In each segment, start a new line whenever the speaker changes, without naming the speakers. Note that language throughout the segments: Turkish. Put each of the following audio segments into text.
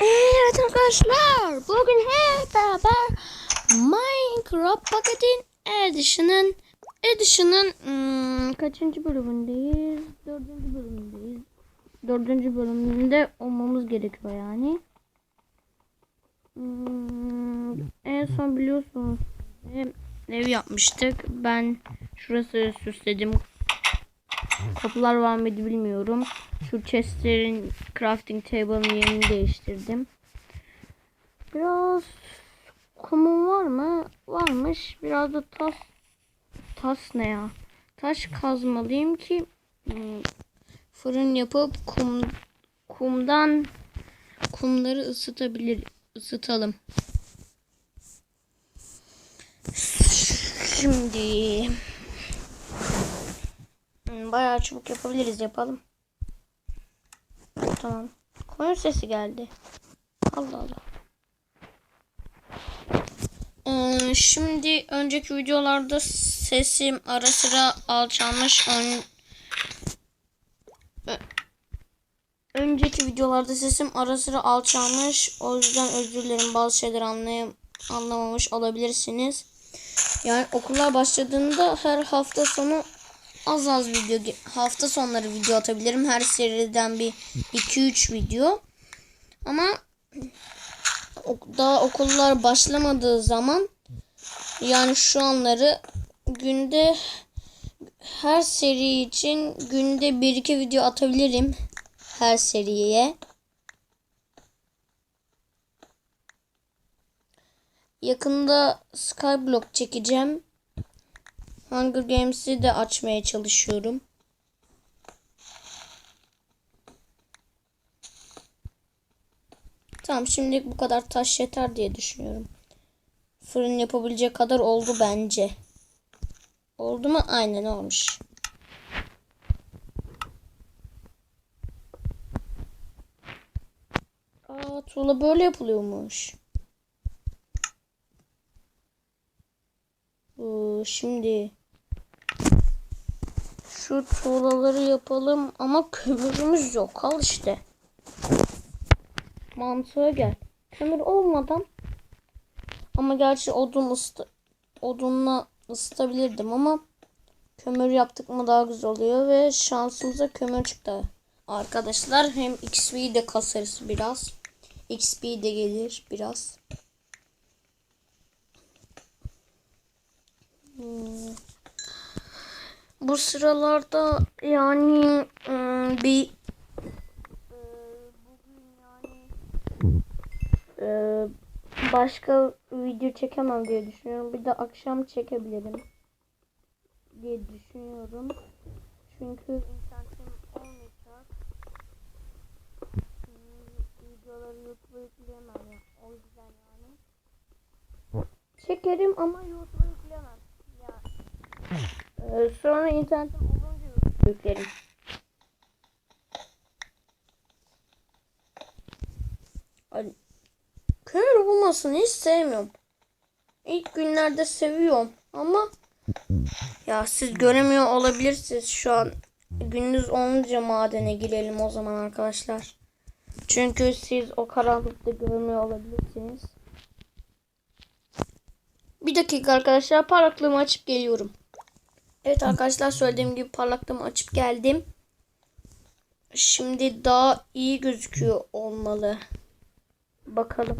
Evet arkadaşlar bugün hep beraber Minecraft Pocket'in Edition'ın Edition'ın hmm, kaçıncı bölümündeyiz? Dördüncü bölümündeyiz. Dördüncü bölümünde olmamız gerekiyor yani. Hmm, en son biliyorsunuz ev yapmıştık. Ben şurası süsledim. Kapılar var mıydı bilmiyorum. Şu chestlerin crafting table'ın yerini değiştirdim. Biraz kumum var mı? Varmış. Biraz da tas tas ne ya? Taş kazmalıyım ki hmm, fırın yapıp kum kumdan kumları ısıtabilir ısıtalım. Şimdi Bayağı çabuk yapabiliriz yapalım. Tamam. Koyun sesi geldi. Allah Allah. Ee, şimdi önceki videolarda sesim ara sıra alçalmış. Ön... Önceki videolarda sesim ara sıra alçalmış. O yüzden özür dilerim bazı şeyler anlayam anlamamış olabilirsiniz. Yani okullar başladığında her hafta sonu az az video hafta sonları video atabilirim. Her seriden bir 2-3 video. Ama daha okullar başlamadığı zaman yani şu anları günde her seri için günde 1-2 video atabilirim her seriye. Yakında Skyblock çekeceğim. Hunger Games'i de açmaya çalışıyorum. Tamam şimdilik bu kadar taş yeter diye düşünüyorum. Fırın yapabilecek kadar oldu bence. Oldu mu? Aynen olmuş. Aa tuğla böyle yapılıyormuş. Ee, şimdi şu tuğlaları yapalım ama kömürümüz yok. Al işte. Mantığa gel. Kömür olmadan ama gerçi odun ısı odunla ısıtabilirdim ama kömür yaptık mı daha güzel oluyor ve şansımıza kömür çıktı. Arkadaşlar hem XP de kasarız biraz. XP de gelir biraz. Bu sıralarda yani ım, bir Ee, başka video çekemem diye düşünüyorum. Bir de akşam çekebilirim diye düşünüyorum. Çünkü internetim olmayacak. Videoları YouTube'a yükleyemem ya. O yüzden yani. Çekerim ama. Ya. Ee, sonra internetim olunca YouTube'a yüklerim. Ay, Kömür olmasını hiç sevmiyorum. İlk günlerde seviyorum ama ya siz göremiyor olabilirsiniz şu an. Gündüz olunca madene girelim o zaman arkadaşlar. Çünkü siz o karanlıkta görmüyor olabilirsiniz. Bir dakika arkadaşlar parlaklığımı açıp geliyorum. Evet arkadaşlar söylediğim gibi parlaklığımı açıp geldim. Şimdi daha iyi gözüküyor olmalı. Bakalım.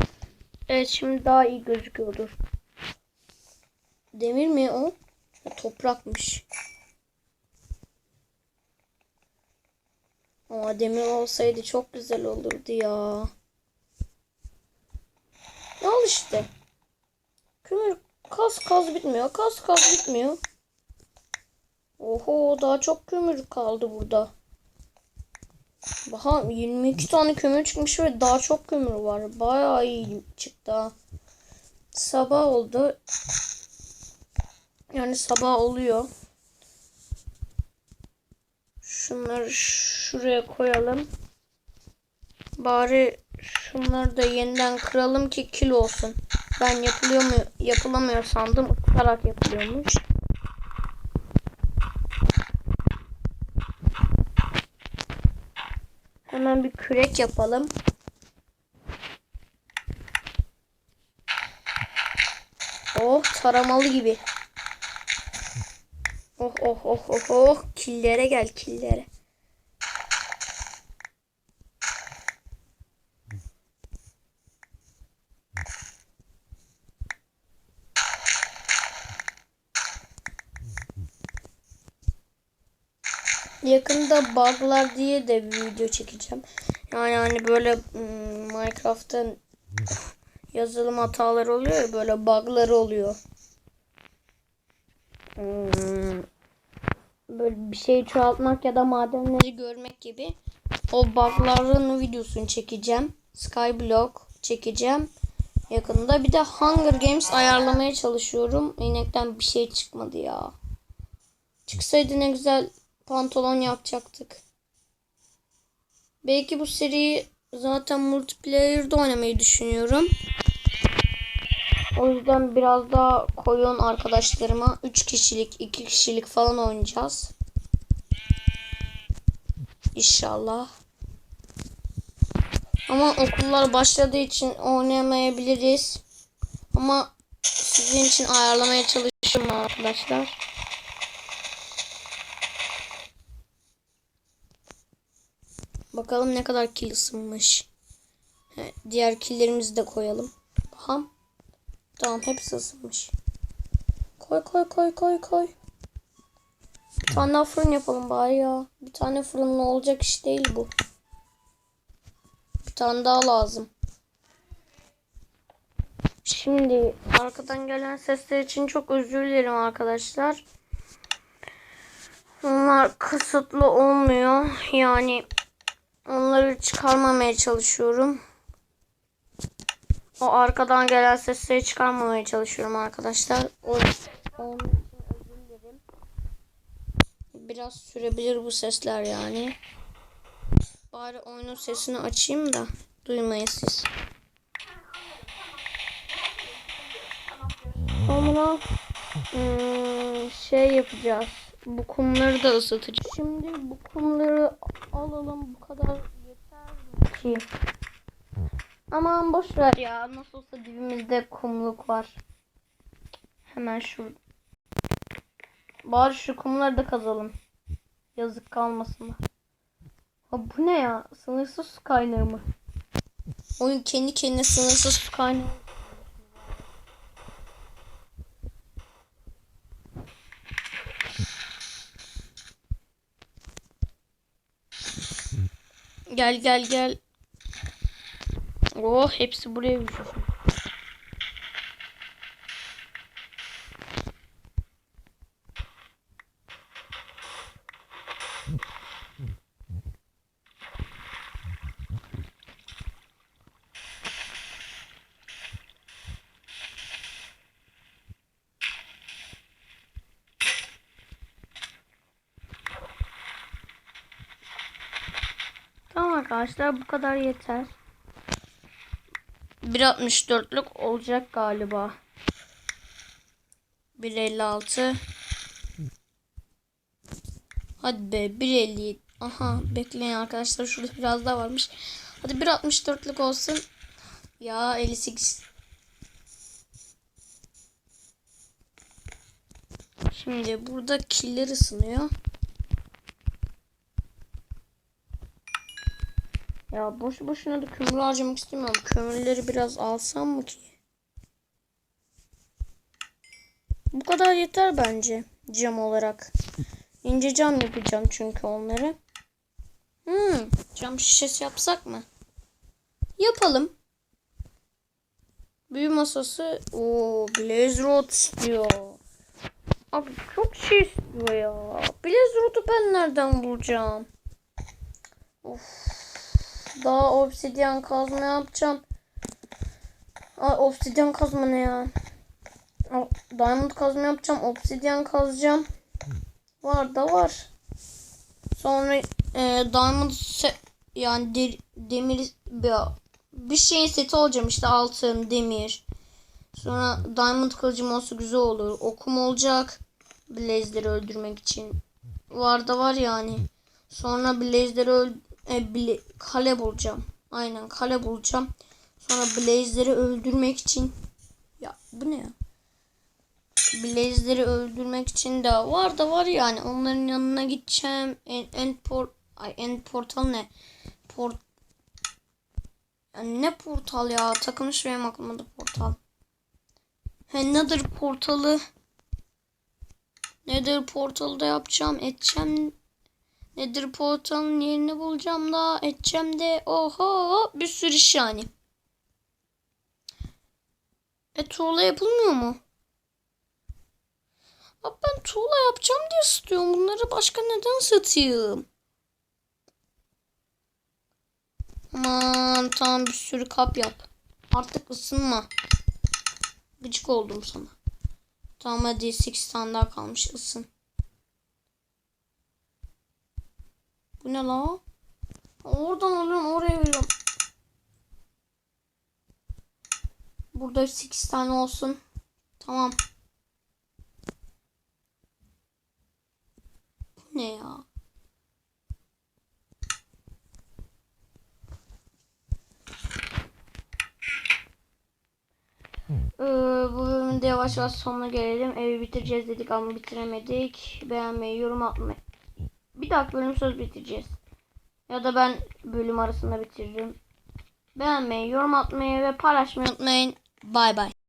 Evet şimdi daha iyi gözüküyordur. Demir mi o? Toprakmış. Ama demir olsaydı çok güzel olurdu ya. Ne al işte. Kömür kaz kaz bitmiyor. Kaz kaz bitmiyor. Oho daha çok kömür kaldı burada. Baha 22 tane kömür çıkmış ve daha çok kömür var. Bayağı iyi çıktı. ha. Sabah oldu. Yani sabah oluyor. Şunları şuraya koyalım. Bari şunları da yeniden kıralım ki kil olsun. Ben yapılıyor mu yapılamıyor sandım. Isıtarak yapılıyormuş. bir kürek yapalım. Oh taramalı gibi. Oh oh oh oh oh killere gel killere. Yakında buglar diye de bir video çekeceğim. Yani hani böyle hmm, Minecraft'ın yazılım hataları oluyor ya böyle bugları oluyor. Hmm, böyle bir şeyi çoğaltmak ya da madenleri görmek gibi o bugların videosunu çekeceğim. Skyblock çekeceğim. Yakında bir de Hunger Games ayarlamaya çalışıyorum. İnekten bir şey çıkmadı ya. Çıksaydı ne güzel pantolon yapacaktık. Belki bu seriyi zaten multiplayer'da oynamayı düşünüyorum. O yüzden biraz daha koyun arkadaşlarıma 3 kişilik 2 kişilik falan oynayacağız. İnşallah. Ama okullar başladığı için oynayamayabiliriz. Ama sizin için ayarlamaya çalışıyorum arkadaşlar. Bakalım ne kadar kill ısınmış. He, diğer killlerimizi de koyalım. Tamam. Tamam hepsi ısınmış. Koy koy koy koy koy. Bir tane daha fırın yapalım bari ya. Bir tane fırınla olacak iş değil bu. Bir tane daha lazım. Şimdi arkadan gelen sesler için çok özür dilerim arkadaşlar. Onlar kısıtlı olmuyor. Yani onları çıkarmamaya çalışıyorum. O arkadan gelen sesleri çıkarmamaya çalışıyorum arkadaşlar. O, onun için özür dilerim. Biraz sürebilir bu sesler yani. Bari oyunun sesini açayım da duymayın siz. Sonra hmm, şey yapacağız. Bu kumları da ısıtacağız. Şimdi bu kumları alalım. Bu kadar yeter mi ki? Aman boş ver ya. Nasıl olsa dibimizde kumluk var. Hemen şu. Bari şu kumları da kazalım. Yazık kalmasınlar. Ha bu ne ya? Sınırsız su kaynağı mı? Oyun kendi kendine sınırsız su kaynağı. Gel gel gel. Oh hepsi buraya düşüyor. Tamam arkadaşlar bu kadar yeter. 1.64'lük olacak galiba. 1.56 Hadi be 1.57 Aha bekleyin arkadaşlar şurada biraz daha varmış. Hadi 1.64'lük olsun. Ya 58 Şimdi burada killer ısınıyor. Ya boş boşuna da kömür harcamak istemiyorum. Kömürleri biraz alsam mı ki? Bu kadar yeter bence cam olarak. İnce cam yapacağım çünkü onları. Hmm, cam şişesi yapsak mı? Yapalım. Büyü masası. o Blaze Rod istiyor. Abi çok şey istiyor ya. Blaze Rod'u ben nereden bulacağım? Of. Daha obsidyen kazma yapacağım. Ay obsidyen kazma ne ya? Diamond kazma yapacağım. Obsidyen kazacağım. Var da var. Sonra e, diamond yani de demir bir, bir şeyin seti olacağım işte altın, demir. Sonra diamond kılıcım olsa güzel olur. Okum olacak. Blaze'leri öldürmek için. Var da var yani. Sonra Blaze'leri öl e, bile, kale bulacağım. Aynen kale bulacağım. Sonra Blaze'leri öldürmek için. Ya bu ne ya? Blaze'leri öldürmek için de var da var yani. Onların yanına gideceğim. En, end port ay end portal ne? Port Ya ne portal ya? Takılmış benim aklıma da portal. He nedir portalı? Nedir portalı da yapacağım, edeceğim. Nedir portalın yerini bulacağım da, edeceğim de. Oho bir sürü iş yani. E tuğla yapılmıyor mu? Abi ben tuğla yapacağım diye istiyorum. Bunları başka neden satayım? Aman tamam bir sürü kap yap. Artık ısınma. Gıcık oldum sana. Tamam hadi 8 tane daha kalmış ısın. Bu ne la? Oradan alıyorum oraya veriyorum. Burada 8 tane olsun. Tamam. Bu ne ya? Ee, bu bölümün de yavaş yavaş sonuna gelelim. Evi bitireceğiz dedik ama bitiremedik. Beğenmeyi, yorum atmayı. Dahaki bölüm söz bitireceğiz. Ya da ben bölüm arasında bitiririm. Beğenmeyi, yorum atmayı ve paylaşmayı unutmayın. Bay bay.